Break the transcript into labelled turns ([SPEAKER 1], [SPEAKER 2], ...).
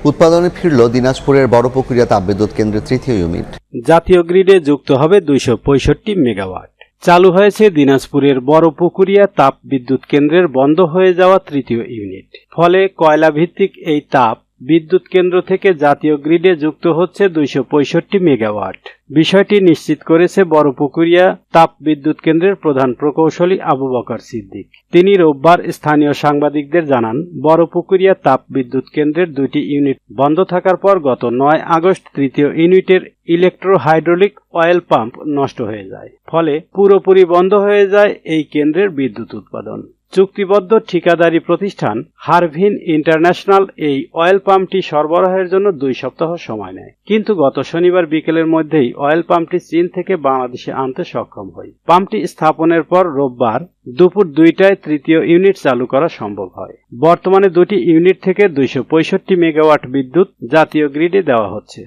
[SPEAKER 1] উৎপাদনে ফিরল দিনাজপুরের বড় প্রক্রিয়া তাপবিদ্যুৎ কেন্দ্রের তৃতীয় ইউনিট
[SPEAKER 2] জাতীয় গ্রিডে যুক্ত হবে দুইশো পঁয়ষট্টি মেগাওয়াট চালু হয়েছে দিনাজপুরের বড় পুকুরিয়া তাপ বিদ্যুৎ কেন্দ্রের বন্ধ হয়ে যাওয়া তৃতীয় ইউনিট ফলে কয়লা ভিত্তিক এই তাপ বিদ্যুৎ কেন্দ্র থেকে জাতীয় গ্রিডে যুক্ত হচ্ছে দুইশো পঁয়ষট্টি মেগাওয়াট। বিষয়টি নিশ্চিত করেছে বড় পুকুরিয়া তাপ বিদ্যুৎ কেন্দ্রের প্রধান প্রকৌশলী আবু বকর সিদ্দিক। তিনি রোববার স্থানীয় সাংবাদিকদের জানান বড় পুকুরিয়া তাপ বিদ্যুৎ কেন্দ্রের দুইটি ইউনিট বন্ধ থাকার পর গত নয় আগস্ট তৃতীয় ইউনিটের ইলেকট্রো হাইড্রোলিক অয়েল পাম্প নষ্ট হয়ে যায়। ফলে পুরোপুরি বন্ধ হয়ে যায় এই কেন্দ্রের বিদ্যুৎ উৎপাদন। চুক্তিবদ্ধ ঠিকাদারি প্রতিষ্ঠান হারভিন ইন্টারন্যাশনাল এই অয়েল পাম্পটি সরবরাহের জন্য দুই সপ্তাহ সময় নেয়। কিন্তু গত শনিবার বিকেলের মধ্যেই অয়েল পাম্পটি চীন থেকে বাংলাদেশে আনতে সক্ষম হয় পাম্পটি স্থাপনের পর রোববার দুপুর দুইটায় তৃতীয় ইউনিট চালু করা সম্ভব হয়। বর্তমানে দুটি ইউনিট থেকে দুইশো পঁয়ষট্টি মেগাওয়াট বিদ্যুৎ জাতীয় গ্রিডে দেওয়া হচ্ছে।